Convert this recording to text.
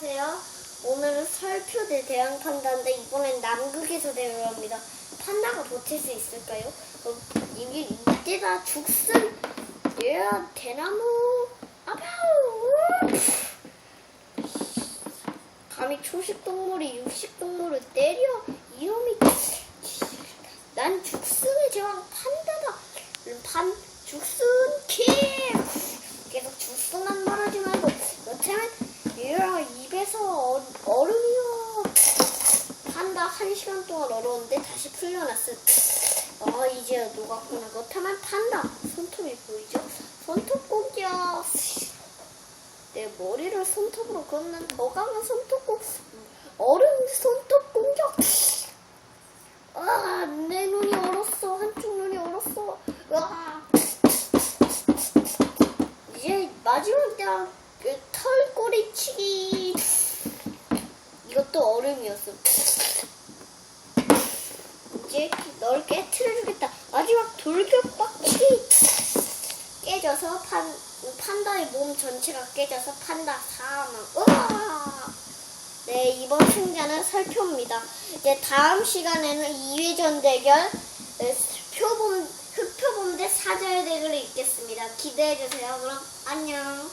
안녕하세요. 오늘은 설표대 대형 판다인데 이번엔 남극에서 대회합니다. 판다가 버틸 수 있을까요? 어, 이게 이때다 죽순, 예, 대나무, 아파우. 감히 초식 동물이 육식 동물을 때려 이놈이 난 죽순의 제왕 판다다. 판 죽순 킥. 계속 죽순한 말하지 말고 여태면 얘랑 입에서 어, 얼음이요. 판다 한 시간 동안 얼었는데 다시 풀려났어. 아 이제 녹았구나. 그렇다면 판다 손톱이 보이죠? 손톱 공격. 내 머리를 손톱으로 걷는 더 강한 손톱 공 얼음 손톱 공격. 아, 내 눈이 얼었어. 한쪽 눈이 얼었어. 와. 이제 마지막 장, 그 이것도 얼음이었어. 이제 널 깨트려주겠다. 마지막 돌격박치기. 깨져서 판, 판다의 몸 전체가 깨져서 판다 사망. 우와! 네, 이번 승자는 설표입니다. 이제 다음 시간에는 2회전 대결, 네, 표범, 흑표범 대 사자의 대결을 있겠습니다. 기대해주세요. 그럼 안녕.